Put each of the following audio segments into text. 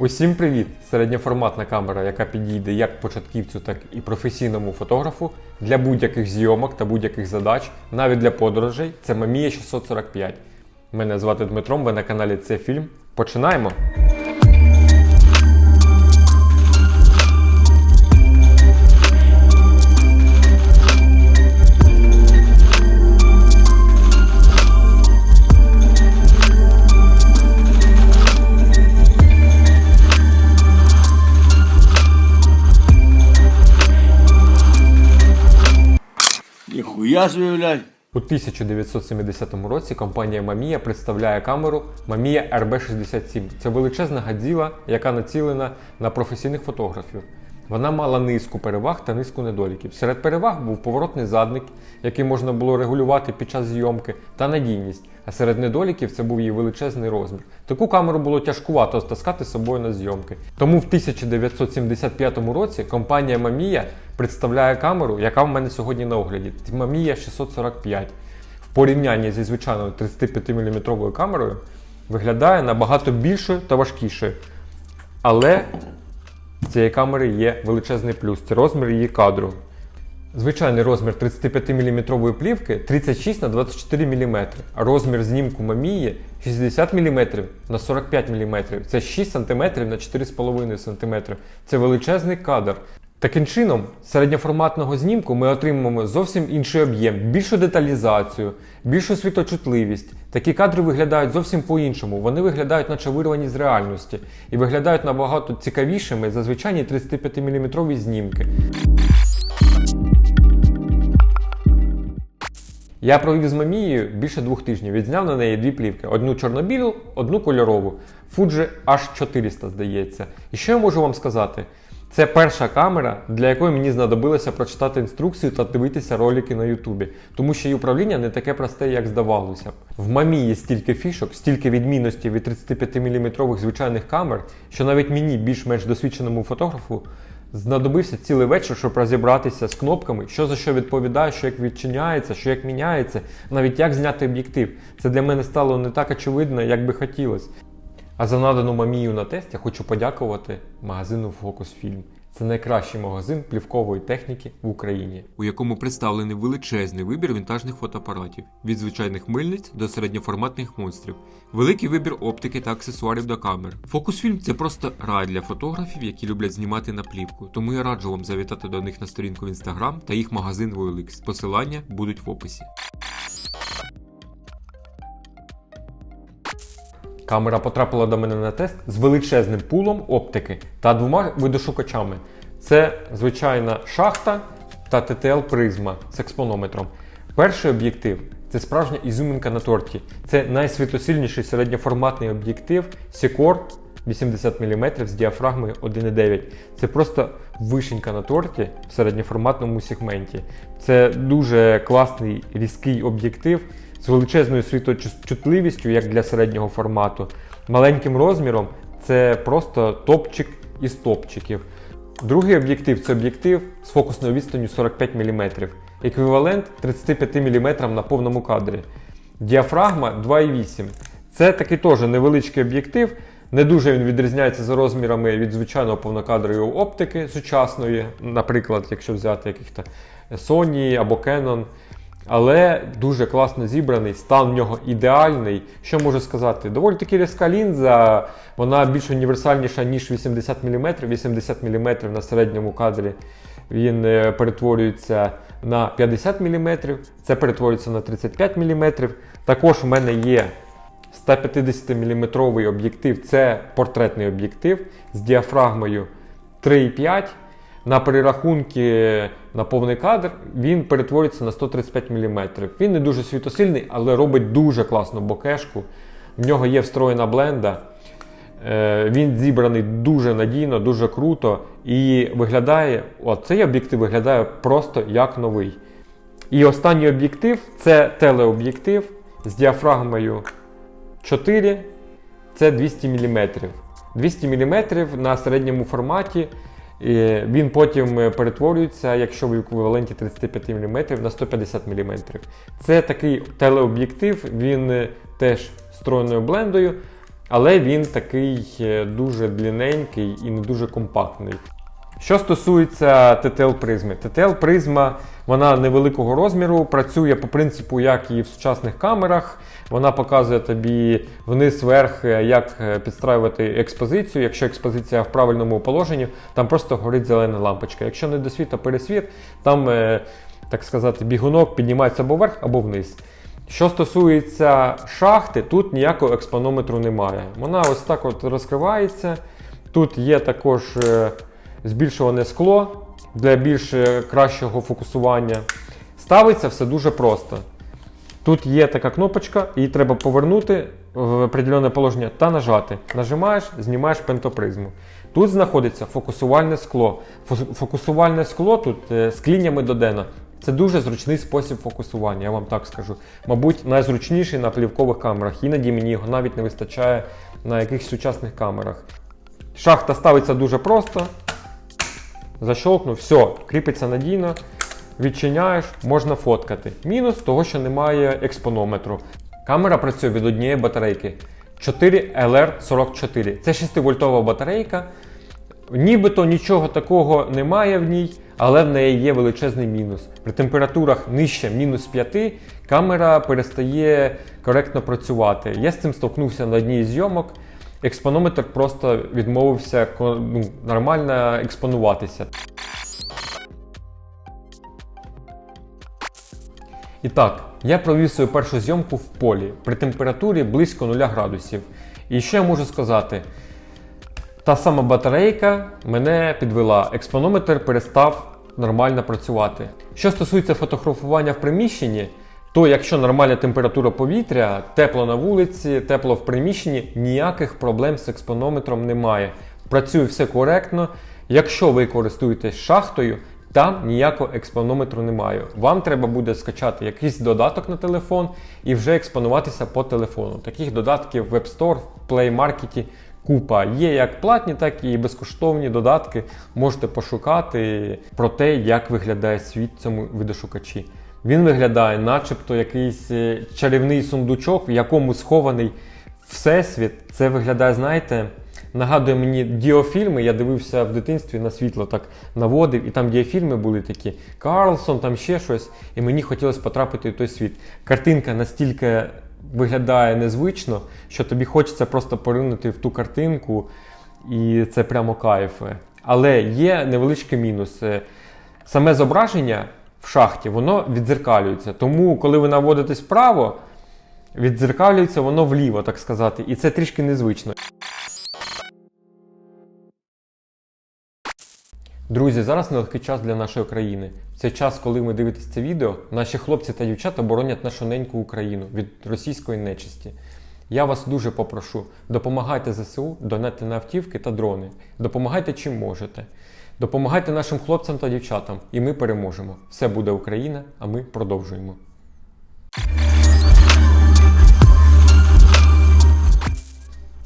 Усім привіт! Середньоформатна камера, яка підійде як початківцю, так і професійному фотографу для будь-яких зйомок та будь-яких задач, навіть для подорожей. Це Mamiya 645. Мене звати Дмитром, ви на каналі Це Фільм. Починаємо! Ніхуя заявляй. У 1970 році компанія Mamiya представляє камеру Mamiya RB67. Це величезна гадзіла, яка націлена на професійних фотографів. Вона мала низку переваг та низку недоліків. Серед переваг був поворотний задник, який можна було регулювати під час зйомки, та надійність. А серед недоліків це був її величезний розмір. Таку камеру було тяжкувато таскати з собою на зйомки. Тому в 1975 році компанія Mamiya представляє камеру, яка в мене сьогодні на огляді. Mamiya 645. В порівнянні зі звичайною 35-мм камерою виглядає набагато більшою та важкішою. Але цієї камери є величезний плюс це розмір її кадру. Звичайний розмір 35-мм плівки 36 на 24 мм, а розмір знімку Мамії 60 мм на 45 мм. Це 6 см на 4,5 см. Це величезний кадр. Таким чином, середньоформатного знімку ми отримуємо зовсім інший об'єм, більшу деталізацію, більшу світочутливість. Такі кадри виглядають зовсім по-іншому. Вони виглядають, наче вирвані з реальності, і виглядають набагато цікавішими за звичайні 35-мм знімки. Я провів з Мамією більше двох тижнів. Відзняв на неї дві плівки: одну чорно-білу, одну кольорову. Fuji H400, здається. І що я можу вам сказати? Це перша камера, для якої мені знадобилося прочитати інструкцію та дивитися ролики на Ютубі, тому що її управління не таке просте, як здавалося. В мамі є стільки фішок, стільки відмінностей від 35-мм звичайних камер, що навіть мені, більш-менш досвідченому фотографу, знадобився цілий вечір, щоб розібратися з кнопками, що за що відповідає, що як відчиняється, що як міняється, навіть як зняти об'єктив. Це для мене стало не так очевидно, як би хотілося. А за надану мамію на тест я хочу подякувати магазину Film. Це найкращий магазин плівкової техніки в Україні. у якому представлений величезний вибір вінтажних фотоапаратів від звичайних мильниць до середньоформатних монстрів, великий вибір оптики та аксесуарів до камер. Фокусфільм це просто рай для фотографів, які люблять знімати на плівку. Тому я раджу вам завітати до них на сторінку в Instagram та їх магазин в Посилання будуть в описі. Камера потрапила до мене на тест з величезним пулом оптики та двома видошукачами. Це звичайна шахта та TTL призма з експонометром. Перший об'єктив це справжня ізюминка на торті. Це найсвітосильніший середньоформатний об'єктив Secor 80 мм з діафрагмою 1,9. Це просто вишенька на торті в середньоформатному сегменті. Це дуже класний різкий об'єктив з величезною світочутливістю, як для середнього формату. Маленьким розміром це просто топчик із топчиків. Другий об'єктив це об'єктив з фокусною відстанню 45 мм, еквівалент 35 мм на повному кадрі. Діафрагма 2,8. Це такий теж невеличкий об'єктив. Не дуже він відрізняється за розмірами від звичайного повнокадрової оптики сучасної, наприклад, якщо взяти яких-то Sony або Canon. Але дуже класно зібраний, стан в нього ідеальний. Що можу сказати? Доволі таки різка лінза, вона більш універсальніша, ніж 80 мм. 80 мм на середньому кадрі він е, перетворюється на 50 мм, це перетворюється на 35 мм. Також в мене є 150 мм об'єктив, це портретний об'єктив з діафрагмою 3,5. На перерахунки на повний кадр він перетворюється на 135 мм. Він не дуже світосильний, але робить дуже класну бокешку. В нього є встроєна бленда. Е, Він зібраний дуже надійно, дуже круто. І виглядає, от цей об'єктив виглядає просто як новий. І останній об'єктив це телеоб'єктив з діафрагмою 4, це 200 мм. 200 мм на середньому форматі. Він потім е, перетворюється, якщо в еквіваленті 35 мм на 150 мм. Це такий телеоб'єктив, він е, теж з блендою. але він такий е, дуже длинненький і не дуже компактний. Що стосується TTL призми, TTL призма вона невеликого розміру, працює по принципу, як і в сучасних камерах. Вона показує тобі вниз вверх, е, як е, підстраювати експозицію. Якщо експозиція в правильному положенні, там просто горить зелена лампочка. Якщо не досвіт, а пересвіт, там, е, так сказати, бігунок піднімається або вверх, або вниз. Що стосується шахти, тут ніякого експонометру немає. Вона ось так от розкривається. Тут є також збільшуване скло для більш е, кращого фокусування. Ставиться все дуже просто. Тут є така кнопочка, її треба повернути в определене положення та нажати. Нажимаєш, знімаєш пентопризму. Тут знаходиться фокусувальне скло. Фокусувальне скло тут е, з клінями додено. Це дуже зручний спосіб фокусування, я вам так скажу. Мабуть, найзручніший на плівкових камерах. Іноді мені його навіть не вистачає на якихось сучасних камерах. Шахта ставиться дуже просто. Защолкнув, все, кріпиться надійно. Відчиняєш, можна фоткати. Мінус того, що немає експонометру. Камера працює від однієї батарейки 4LR44. Це 6-вольтова батарейка. Нібито нічого такого немає в ній, але в неї є величезний мінус. При температурах нижче мінус 5 камера перестає коректно працювати. Я з цим столкнувся на одній зйомок. Експонометр просто відмовився ну, нормально експонуватися. І так, я провів свою першу зйомку в полі при температурі близько 0 градусів. І що я можу сказати? Та сама батарейка мене підвела. Експонометр перестав нормально працювати. Що стосується фотографування в приміщенні, то якщо нормальна температура повітря, тепло на вулиці, тепло в приміщенні, ніяких проблем з експонометром немає. Працює все коректно. Якщо ви користуєтесь шахтою, там ніякого експонометру немає. Вам треба буде скачати якийсь додаток на телефон і вже експонуватися по телефону. Таких додатків в App Store, в Play Market купа. Є як платні, так і безкоштовні додатки. Можете пошукати про те, як виглядає світ цьому відеошукачі. Він виглядає, начебто, якийсь е, чарівний сундучок, в якому схований всесвіт. Це виглядає, знаєте, нагадує мені діофільми. Я дивився в дитинстві на світло, так наводив, і там діофільми були такі Карлсон, там ще щось. І мені хотілося потрапити в той світ. Картинка настільки виглядає незвично, що тобі хочеться просто поринути в ту картинку, і це прямо кайф. Але є невеличкий мінус. Е, Саме зображення в шахті воно віддзеркалюється. Тому, коли ви наводитесь вправо, віддзеркалюється воно вліво, так сказати, і це трішки незвично. Друзі, зараз нелегкий час для нашої країни. Це час, коли ми дивитесь це відео, наші хлопці та дівчата боронять нашу неньку Україну від російської нечисті. Я вас дуже попрошу, допомагайте ЗСУ, донати на автівки та дрони. Допомагайте чим можете. Допомагайте нашим хлопцям та дівчатам, і ми переможемо. Все буде Україна, а ми продовжуємо.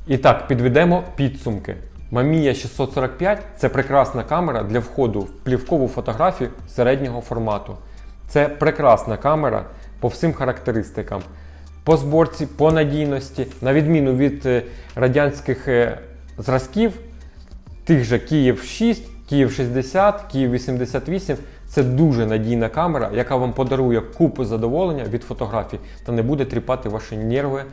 І так, підведемо підсумки. Mamiya 645 це прекрасна камера для входу в плівкову фотографію середнього формату. Це прекрасна камера по всім характеристикам. По зборці, по надійності, на відміну від е, радянських е, зразків, тих же Київ 6, Київ 60, Київ 88. Це дуже надійна камера, яка вам подарує купу задоволення від фотографій та не буде тріпати ваші нерви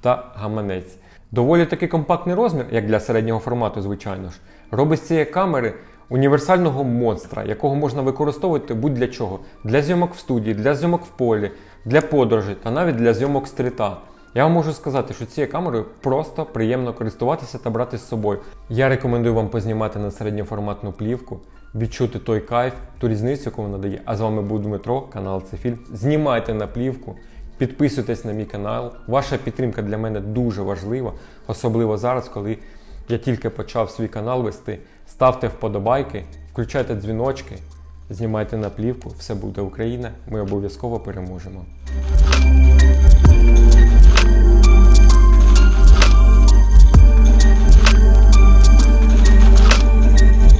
та гаманець. Доволі таки компактний розмір, як для середнього формату, звичайно ж, робить з цієї камери універсального монстра, якого можна використовувати будь-для чого: для зйомок в студії, для зйомок в полі, для подорожей та навіть для зйомок стріта. Я вам можу сказати, що цією камерою просто приємно користуватися та брати з собою. Я рекомендую вам познімати на середньоформатну плівку, відчути той кайф, ту різницю, яку вона дає. А з вами був Дмитро, канал Цефільм. Знімайте на плівку, підписуйтесь на мій канал. Ваша підтримка для мене дуже важлива, особливо зараз, коли я тільки почав свій канал вести. Ставте вподобайки, включайте дзвіночки, знімайте на плівку, все буде Україна. Ми обов'язково переможемо.